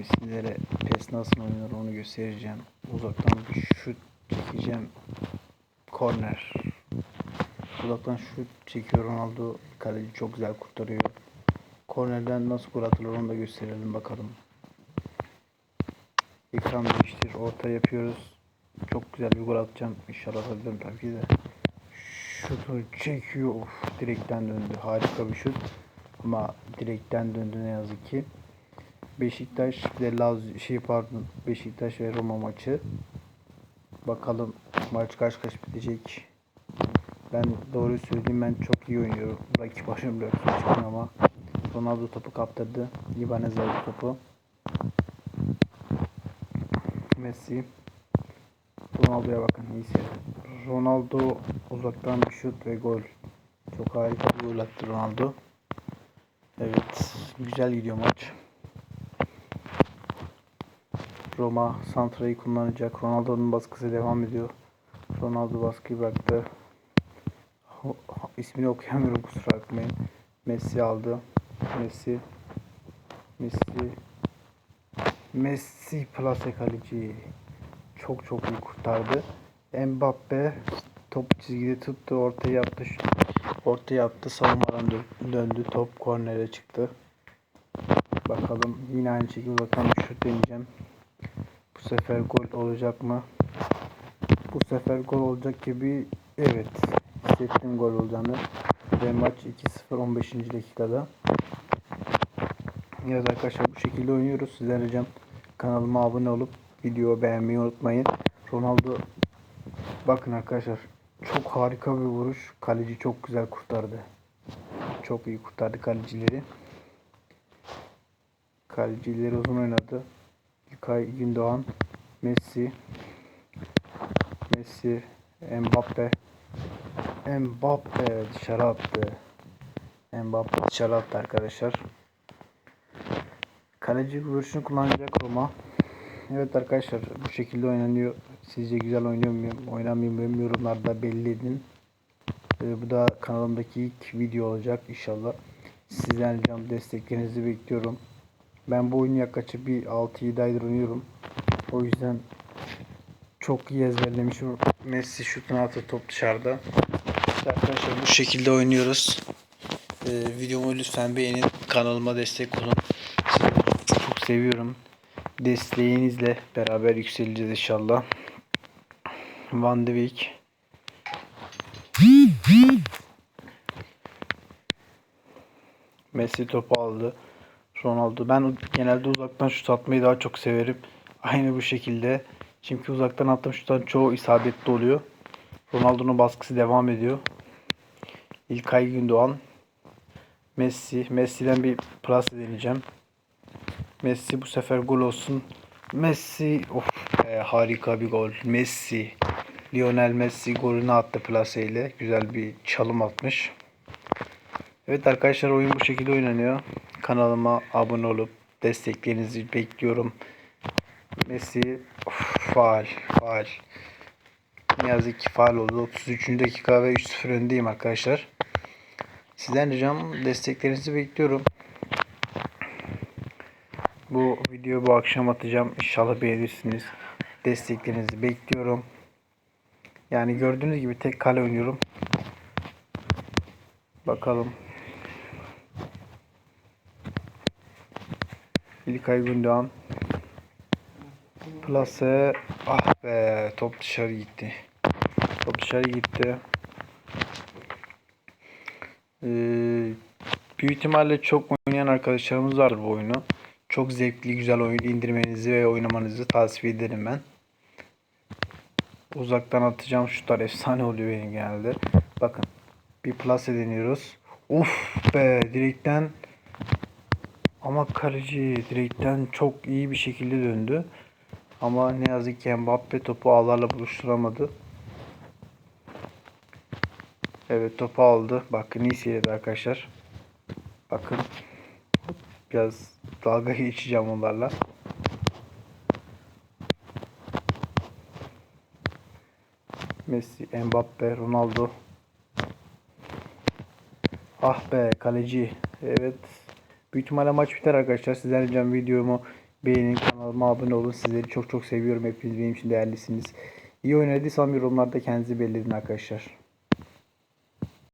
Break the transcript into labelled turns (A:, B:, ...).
A: Şimdi sizlere PES nasıl oynanır onu göstereceğim. Uzaktan bir şut çekeceğim. Korner. Uzaktan şut çekiyor Ronaldo. Kaleci çok güzel kurtarıyor. Kornerden nasıl gol atılır onu da gösterelim bakalım. Ekran değiştir. Orta yapıyoruz. Çok güzel bir gol atacağım. İnşallah atabilirim tabii ki de. Şutu çekiyor. Of, direkten döndü. Harika bir şut. Ama direkten döndü ne yazık ki. Beşiktaş ve Lazio şey pardon Beşiktaş ve Roma maçı. Bakalım maç kaç kaç bitecek. Ben doğru söyleyeyim ben çok iyi oynuyorum. Rakip başım çıkın ama Ronaldo topu kaptırdı. Ibanez aldı topu. Messi. Ronaldo'ya bakın iyisi. Ronaldo uzaktan bir şut ve gol. Çok harika bir gol attı Ronaldo. Evet, güzel gidiyor maç. Roma Santra'yı kullanacak. Ronaldo'nun baskısı devam ediyor. Ronaldo baskıyı bıraktı. İsmini okuyamıyorum kusura bakmayın. Messi aldı. Messi. Messi. Messi plase kaleci. Çok çok iyi kurtardı. Mbappe top çizgide tuttu. Ortaya yaptı. Ortaya yaptı. Savunmadan dö- döndü. Top kornere çıktı. Bakalım yine aynı şekilde uzaktan bir şut deneyeceğim. Bu sefer gol olacak mı? Bu sefer gol olacak gibi evet hissettim gol olacağını. Ve maç 2-0 15. dakikada. Evet arkadaşlar bu şekilde oynuyoruz. Sizden ricam kanalıma abone olup videoyu beğenmeyi unutmayın. Ronaldo bakın arkadaşlar çok harika bir vuruş. Kaleci çok güzel kurtardı. Çok iyi kurtardı kalecileri. Kalecileri uzun oynadı. İlkay Gündoğan, Messi, Messi, Mbappe, Mbappe dışarı attı. Mbappe dışarı attı arkadaşlar. Kaleci vuruşunu kullanacak Roma. Evet arkadaşlar bu şekilde oynanıyor. Sizce güzel oynuyor muyum, oynamıyor muyum yorumlarda belli edin. Ee, bu da kanalımdaki ilk video olacak inşallah. Sizden ricam desteklerinizi bekliyorum. Ben bu oyunu yaklaşık bir 6-7 aydır oynuyorum. O yüzden çok iyi ezberlemişim. Messi şutunu attı top dışarıda. Arkadaşlar bu şekilde oynuyoruz. Ee, videomu lütfen beğenin. Kanalıma destek olun. Çok seviyorum. Desteğinizle beraber yükseleceğiz inşallah. Van de Beek. Messi topu aldı. Ronaldo. Ben genelde uzaktan şut atmayı daha çok severim. Aynı bu şekilde. Çünkü uzaktan attığım şutların çoğu isabetli oluyor. Ronaldo'nun baskısı devam ediyor. İlkay Gündoğan. Messi. Messi'den bir plase deneyeceğim. Messi bu sefer gol olsun. Messi of be, harika bir gol. Messi. Lionel Messi golünü attı plaseyle. Güzel bir çalım atmış. Evet arkadaşlar oyun bu şekilde oynanıyor. Kanalıma abone olup desteklerinizi bekliyorum. Messi faal faal. Ne yazık ki faal oldu. 33. dakika ve 3-0 öndeyim arkadaşlar. Sizden ricam desteklerinizi bekliyorum. Bu videoyu bu akşam atacağım. İnşallah beğenirsiniz. Desteklerinizi bekliyorum. Yani gördüğünüz gibi tek kale oynuyorum. Bakalım. İlkay Gündoğan. Plase. Ah be. Top dışarı gitti. Top dışarı gitti. Ee, büyük ihtimalle çok oynayan arkadaşlarımız vardır bu oyunu. Çok zevkli, güzel oyun indirmenizi ve oynamanızı tavsiye ederim ben. Uzaktan atacağım şutlar efsane oluyor benim genelde. Bakın. Bir plase deniyoruz. Uf be direkten ama kaleci direkten çok iyi bir şekilde döndü. Ama ne yazık ki Mbappe topu ağlarla buluşturamadı. Evet topu aldı. Bakın iyi seyirdi arkadaşlar. Bakın. Biraz dalga geçeceğim onlarla. Messi, Mbappe, Ronaldo. Ah be kaleci. Evet. Büyük ihtimalle maç biter arkadaşlar. Sizden ricam videomu Beğenin kanalıma abone olun. Sizleri çok çok seviyorum. Hepiniz benim için değerlisiniz. İyi oynadıysam yorumlarda kendinizi belirledin arkadaşlar.